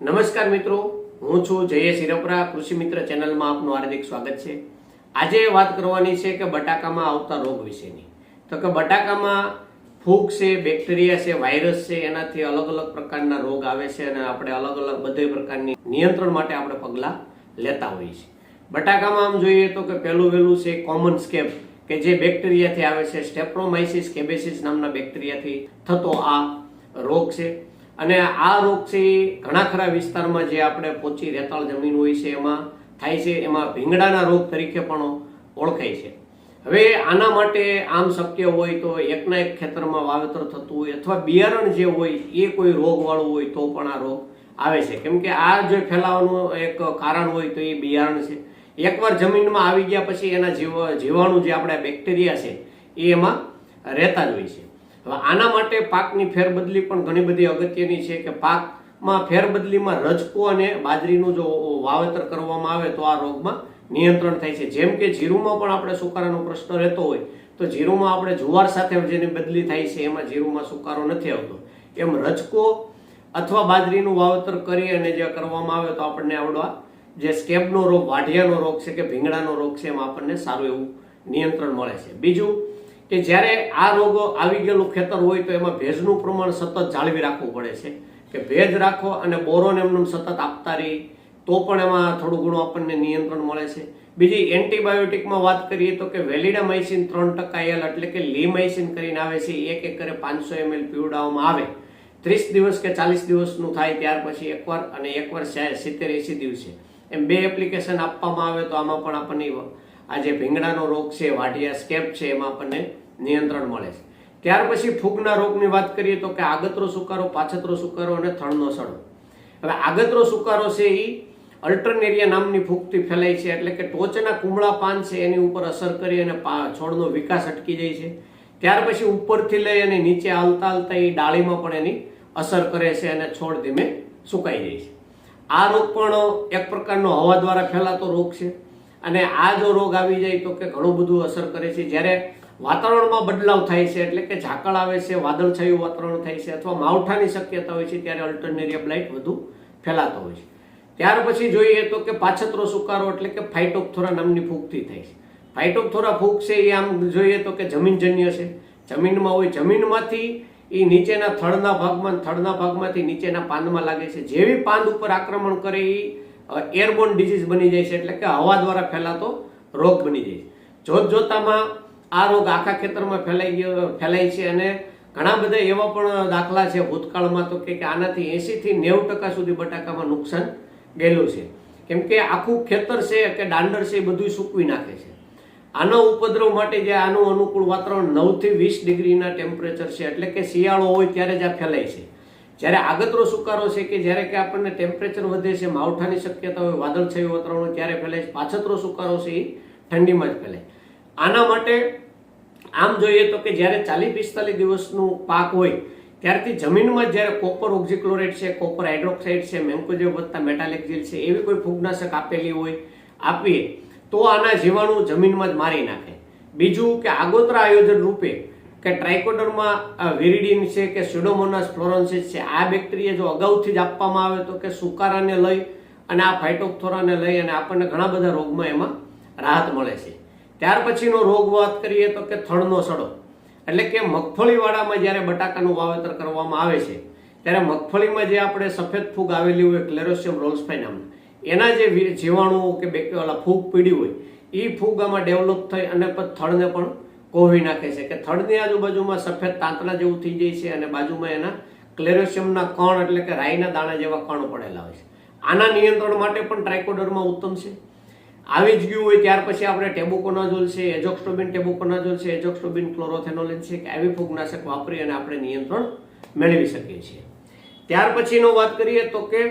નમસ્કાર મિત્રો, હું છું જય હિરપરા, કૃષિ મિત્ર ચેનલમાં આપનું હાર્દિક સ્વાગત છે. આજે વાત કરવાની છે કે બટાકામાં આવતા રોગ વિશેની. તો કે બટાકામાં ફૂગ છે, બેક્ટેરિયા છે, વાયરસ છે, એનાથી અલગ અલગ પ્રકારના રોગ આવે છે અને આપણે અલગ અલગ બધે પ્રકારની નિયંત્રણ માટે આપણે પગલાં લેતા હોઈએ છીએ. બટાકામાં આમ જોઈએ તો કે પહેલું વહેલું છે કોમન સ્કેપ કે જે બેક્ટેરિયાથી આવે છે સ્ટેપ્રોમાઇસિસ કેબેસિસ નામના બેક્ટેરિયાથી થતો આ રોગ છે. અને આ રોગ છે ઘણા ખરા વિસ્તારમાં જે આપણે પોચી રેતાળ જમીન હોય છે, એમાં થાય છે, એમાં ભીંગડાના રોગ તરીકે પણ ઓળખાય છે. હવે આના માટે આમ શક્ય હોય તો એકના એક ખેતરમાં વાવેતર થતું હોય અથવા બિયારણ જે હોય એ કોઈ રોગવાળું હોય તો પણ આ રોગ આવે છે. કેમ કે આ જે ફેલાવાનું એક કારણ હોય તો એ બિયારણ છે. એકવાર જમીનમાં આવી ગયા પછી એના જીવ જીવાણુ જે આપણે બેક્ટેરિયા છે, એ એમાં રહેતા જ હોય છે. હવે આના માટે પાકની ફેરબદલી પણ ઘણી બધી અગત્યની છે કે પાકમાં ફેરબદલીમાં રજકો અને બાજરીનું જો વાવેતર કરવામાં આવે તો આ રોગમાં નિયંત્રણ થાય છે. જેમ કે જીરુમાં પણ આપણે સુકારાનો પ્રશ્ન રહેતો હોય તો જીરુમાં આપણે જુવાર સાથે જેની બદલી થાય છે એમાં જીરુમાં સુકારો નથી આવતો. એમ રજકો અથવા બાજરીનું વાવેતર કરી અને જે કરવામાં આવે તો આપણને આવડવા જે સ્કેબનો રોગ, વાઢિયાનો રોગ છે કે ભીંગડાનો રોગ છે એમાં આપણને સારું એવું નિયંત્રણ મળે છે. બીજું કે જ્યારે આ રોગો આવી ગયેલું ખેતર હોય તો એમાં ભેજનું પ્રમાણ સતત જાળવી રાખવું પડે છે. કે ભેજ રાખો અને બોરોન એમને સતત આપતા રહી, તો પણ એમાં થોડું ઘણું આપણને નિયંત્રણ મળે છે. બીજી એન્ટીબાયોટિકમાં વાત કરીએ તો કે વેલિડામાઇસિન ત્રણ ટકા એલ એટલે કે લીમાઇસિન કરીને આવે છે. એક એકરે પાંચસો એમએલ પીવડાવવામાં આવે. ત્રીસ દિવસ કે ચાલીસ દિવસનું થાય ત્યાર પછી એકવાર અને એકવાર સિત્તેર એંસી દિવસે. એમ બે એપ્લિકેશન આપવામાં આવે તો આમાં પણ આપણને આ જે ભીંગડાનો રોગ છે, વાઢિયા સ્કેપ છે, એમાં આપણને નિયંત્રણ મળે છે. ત્યાર પછી ફૂગના રોગની વાત કરીએ તો કે આગતરો સુકારો, પાછતરો સુકારો અને થળનો સડો. હવે આગતરો સુકારો છે એ અલ્ટરનેરિયા નામની ફૂગથી ફેલાય છે, એટલે કે ટોચના કુમળા પાન છે એની ઉપર અસર કરી અને છોડનો વિકાસ અટકી જાય છે. ત્યાર પછી ઉપરથી લઈ અને નીચે હાલતા હાલતા એ ડાળીમાં પણ એની અસર કરે છે અને છોડ ધીમે સુકાઈ જાય છે. આ રોગ પણ એક પ્રકારનો હવા દ્વારા ફેલાતો રોગ છે. અને આ જો રોગ આવી જાય તો કે ઘણું બધું અસર કરે છે. જ્યારે વાતાવરણમાં બદલાવ થાય છે, એટલે કે ઝાકળ આવે છે, વાદળછાયું વાતાવરણ થાય છે, અથવા માવઠાની શક્યતા હોય છે, ત્યારે અલ્ટરનેરિયા બ્લાઇટ વધુ ફેલાતો હોય છે. ત્યાર પછી જોઈએ તો કે પાછતરો સુકારો, એટલે કે ફાઇટોકથોરા નામની ફૂગથી થાય છે. ફાઇટોકથોરા ફૂગ છે એ આમ જોઈએ તો કે જમીનજન્ય છે. જમીનમાં હોય, જમીનમાંથી એ નીચેના થળના ભાગમાં થડના ભાગમાંથી નીચેના પાનમાં લાગે છે. જેવી પાન ઉપર આક્રમણ કરે એ એરબોર્ન ડિઝીઝ બની જાય છે, એટલે કે હવા દ્વારા ફેલાતો રોગ બની જાય છે. જોત જોતામાં આ રોગ આખા ખેતરમાં ફેલાઈ ગયો, ફેલાય છે અને ઘણા બધા એવા પણ દાખલા છે. ભૂતકાળમાં તો કે આનાથી એંશીથી નેવું ટકા સુધી બટાકામાં નુકસાન ગયેલું છે. કેમ કે આખું ખેતર છે કે દાંડર છે એ બધું સૂકવી નાખે છે. આનો ઉપદ્રવ માટે જે આનું અનુકૂળ વાતાવરણ નવથી વીસ ડિગ્રીના ટેમ્પરેચર છે, એટલે કે શિયાળો હોય ત્યારે જ આ ફેલાય છે. જ્યારે આગતરો સુકારો છે કે જ્યારે કે આપણને ટેમ્પરેચર વધે છે, માવઠાની શક્યતા હોય, વાદળછાયું વાતાવરણ ત્યારે ફેલાય છે. પાછતરો સુકારો છે એ ઠંડીમાં જ ફેલાય. આના માટે આમ જોઈએ તો કે જ્યારે ચાલીસ પિસ્તાલીસ દિવસનું પાક હોય, ત્યારથી જમીનમાં જ્યારે કોપર ઓક્ઝિક્લોરેટ છે, કોપર હાઇડ્રોક્સાઇડ છે મેન્કોજેબ વધતા મેટાલેક્ઝિલ છે, એવી કોઈ ફૂગનાશક આપેલી હોય, આપીએ, તો આના જીવાણુ જમીનમાં જ મારી નાખે. બીજું કે આગોતરા આયોજન રૂપે કે ટ્રાઇકોડરમાં વિરિડિન છે કે સ્યુડોમોનાસ ફ્લોરોન્સિસ છે, આ બેક્ટેરિયા જો અગાઉથી જ આપવામાં આવે તો કે સુકારાને લઈ અને આ ફાઇટોક્થોરાને લઈ અને આપણને ઘણા બધા રોગમાં એમાં રાહત મળે છે. ત્યાર પછીનો રોગ વાત કરીએ તો કે થડનો સડો. એટલે કે મગફળીવાળામાં જ્યારે બટાકાનું વાવેતર કરવામાં આવે છે, ત્યારે મગફળીમાં જે આપણે સફેદ ફૂગ આવેલી હોય, ક્લેરોસિયમ રોલ્સફાઈ નામનું, એના જે જીવાણુઓ કે ઓલા ફૂગ પીડી હોય એ ફૂગ આમાં ડેવલપ થઈ અને થળને પણ કોહવી નાખે છે. કે થડની આજુબાજુમાં સફેદ તાંતણા જેવું થઈ જાય છે અને બાજુમાં એના ક્લેરોસિયમના કણ એટલે કે રાઈના દાણા જેવા કણ પડેલા હોય છે. આના નિયંત્રણ માટે પણ ટ્રાઇકોડરમાં ઉત્તમ છે. આવી જ ગયું હોય ત્યાર પછી આપણે ટેબુકોનાઝોલ છે એજોક્સ્ટોબિન ટેબુકોનાઝોલ છે એજોક્સ્ટોબિન ક્લોરોથેનોલિન છે, કે આવી ફૂગનાશક વાપરી અને આપણે નિયંત્રણ મેળવી શકીએ છીએ. ત્યાર પછીનો વાત કરીએ તો કે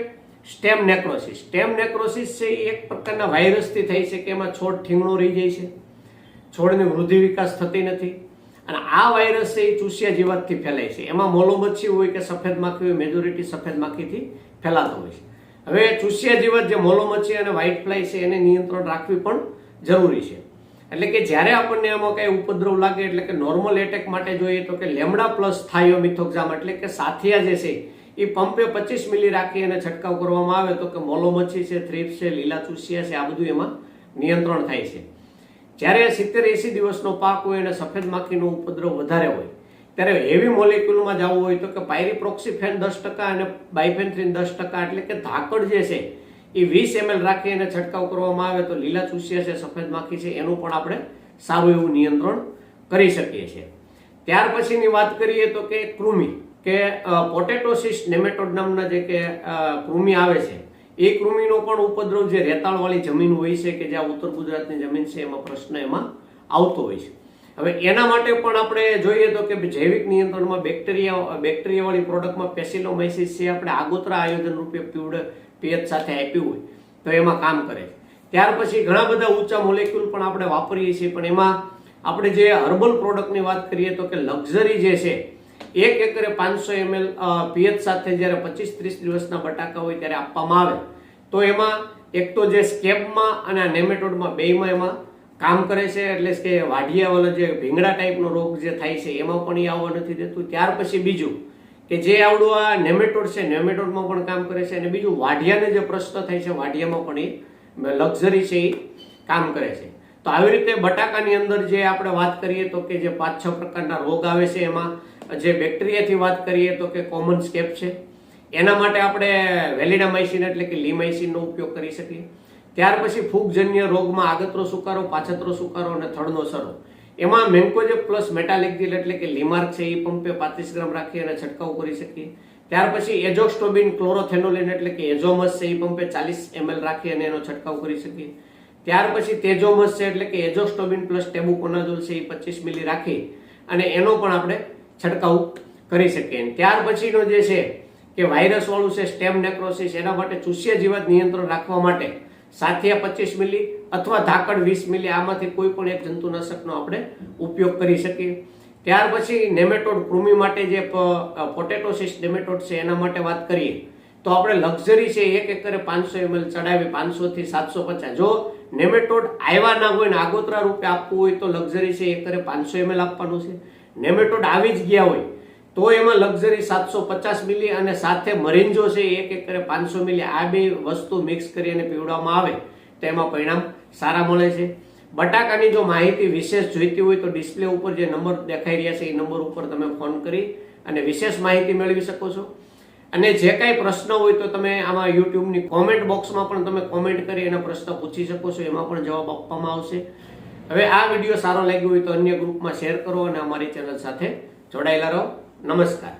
સ્ટેમ નેક્રોસિસ. સ્ટેમ નેક્રોસિસ છે એ એક પ્રકારના વાયરસથી થઈ છે કે એમાં છોડ ઠીંગણો રહી જાય છે. છોડની વૃદ્ધિ વિકાસ થતી નથી. અને આ વાયરસ છે એ ચૂસિયા જીવાતથી ફેલાય છે. એમાં મોલોમચ્છી હોય કે સફેદ માખી હોય, મેજોરિટી સફેદ માખીથી ફેલાતો હોય છે. હવે ચૂસિયા જીવાત જે મોલોમચ્છી અને વ્હાઇટ ફ્લાય છે, એને નિયંત્રણ રાખવી પણ જરૂરી છે. એટલે કે જ્યારે આપણને આમાં કઈ ઉપદ્રવ લાગે, એટલે કે નોર્મલ એટેક માટે જોઈએ તો કે લેમડા પ્લસ થાયોમિથોક્ઝામ એટલે કે સાથિયા જે છે, એ પંપે પચીસ મિલી રાખી અને છંટકાવ કરવામાં આવે તો કે મોલોમચ્છી છે થ્રીપ્સ છે, લીલા ચૂસિયા છે, આ બધું એમાં નિયંત્રણ થાય છે. જ્યારે સિત્તેર એંસી દિવસનો પાક હોય અને સફેદ માખીનો ઉપદ્રવ વધારે હોય ત્યારે હેવી મોલેક્યુલમાં જવું હોય તો કે પાયરીપ્રોક્સીફેન દસ ટકા અને બાયફેન્થ્રીન દસ ટકા એટલે કે ધાકડ જે છે, એ વીસ એમએલ રાખી અને છંટકાવ કરવામાં આવે તો લીલા ચૂસિયા છે, સફેદ માખી છે, એનું પણ આપણે સારું એવું નિયંત્રણ કરી શકીએ છીએ. ત્યાર પછીની વાત કરીએ તો કે કૃમિ, કે પોટેટોસિસ નેમેટોડ નામના જે કે કૃમિ આવે છે, એ કૃમિનો પણ ઉપદ્રવ જે રેતાળવાળી જમીન હોય છે કે જ્યાં ઉત્તર ગુજરાતની જમીન છે, એમાં પ્રશ્ન એમાં આવતો હોય છે. હવે એના માટે પણ આપણે જોઈએ તો કે જૈવિક નિયંત્રણમાં બેક્ટેરિયા, બેક્ટેરિયાવાળી પ્રોડક્ટમાં પેસિલોમાઇસિસ છે, આપણે આગોતરા આયોજન રૂપે પીવડ પીએચ સાથે આપ્યું હોય તો એમાં કામ કરે છે. ત્યાર પછી ઘણા બધા ઊંચા મોલેક્યુલ પણ આપણે વાપરીએ છીએ, પણ એમાં આપણે જે હર્બલ પ્રોડક્ટની વાત કરીએ તો કે લક્ઝરી જે છે, એક એકરે પાંચસો એમએલ પીએચ સાથે જ્યારે પચીસ ત્રીસ દિવસના બટાકા હોય ત્યારે આપવામાં આવે. તો એમાં એક તો જે સ્કેપમાં અને આ નેમેટોડમાં બેયમાં એમાં કામ કરે છે, એટલે કે વાઢિયાવાળો જે ભીંગડા ટાઈપનો રોગ જે થાય છે, એમાં પણ એ આવવા નથી દેતું. ત્યાર પછી બીજું કે જે આવડું આ નેમેટોડ છે, નેમેટોડમાં પણ કામ કરે છે, અને બીજું વાઢિયાને જે પ્રશ્ન થાય છે, વાઢિયામાં પણ એ લક્ઝરી છે, એ કામ કરે છે. તો આવી રીતે બટાકાની અંદર જે આપણે વાત કરીએ તો કે જે પાંચ છ પ્રકારના રોગ આવે છે, એમાં જે બેક્ટેરિયાથી વાત કરીએ તો કે કોમન સ્કેપ છે. એના માટે આપણે વેલિડામાઇસિન એટલે કે લીમાઇસિનનો ઉપયોગ કરી શકીએ. ત્યાર પછી ફૂગજન્ય રોગમાં આગતરો સુકારો, પાછતરો સુકારો અને થડનો સરો. એમાં મેન્કોજેબ પ્લસ મેટાલેક્ઝિલ એટલે કે લીમાર્ક છે, એ પંપે પાંત્રીસ ગ્રામ રાખી અને છંટકાવ કરી શકીએ. ત્યાર પછી એજોસ્ટોબિન ક્લોરોથેનોલિન એટલે કે એઝોમસ છે, એ પંપે ચાલીસ એમએલ રાખી અને એનો છંટકાવ કરી શકીએ. ત્યાર પછી તેજોમસ છે, એટલે કે એજોસ્ટોબિન પ્લસ ટેબુકોનાઝોલ છે, એ પચીસ મિલી રાખી અને એનો પણ આપણે છંટકાવ કરી શકીએ. ત્યાર પછીનો જે છે કે વાયરસ વાળું છે, સ્ટેમ નેક્રોસિસ, એના માટે ચૂસ્ય જીવાત નિયંત્રણ રાખવા માટે સાથિયા પચીસ મિલી અથવા ધાકડ વીસ મિલી, આમાંથી કોઈ પણ એક જંતુનાશકનો આપણે ઉપયોગ કરી શકીએ. ત્યાર પછી નેમેટોડ કૃમિ માટે જે પોટેટોસિસ નેમેટોડ છે, એના માટે વાત કરીએ, તો આપણે લક્ઝરી છે એક એકરે પાંચસો એમએલ ચડાવી પાંચસોથી સાતસો પચાસ. જો નેમેટોડ આવ્યા ના હોય ને આગોતરા રૂપે આપવું હોય તો લક્ઝરી છે એકરે પાંચસો એમએલ આપવાનું છે. નેમેટોડ આવી જ ગયા હોય તો એમાં લક્ઝરી સાતસો પચાસ મિલી અને સાથે મરીન્જો છે, એક એકરે પાંચસો મિલી. આ બે વસ્તુ મિક્સ કરી અને પીવડાવવામાં આવે, તો એમાં પરિણામ સારા મળે છે. બટાકાની જો માહિતી વિશેષ જોઈતી હોય તો ડિસ્પ્લે ઉપર જે નંબર દેખાઈ રહ્યા છે, એ નંબર ઉપર તમે ફોન કરી અને વિશેષ માહિતી મેળવી શકો છો. અને જે કાંઈ પ્રશ્ન હોય તો તમે આમાં યુટ્યુબની કોમેન્ટ બોક્સમાં પણ તમે કોમેન્ટ કરી એના પ્રશ્ન પૂછી શકો છો, એમાં પણ જવાબ આપવામાં આવશે. હવે આ વીડિયો સારો લાગ્યો હોય તો અન્ય ગ્રુપમાં શેર કરો અને અમારી ચેનલ સાથે જોડાયેલા રહો. નમસ્કાર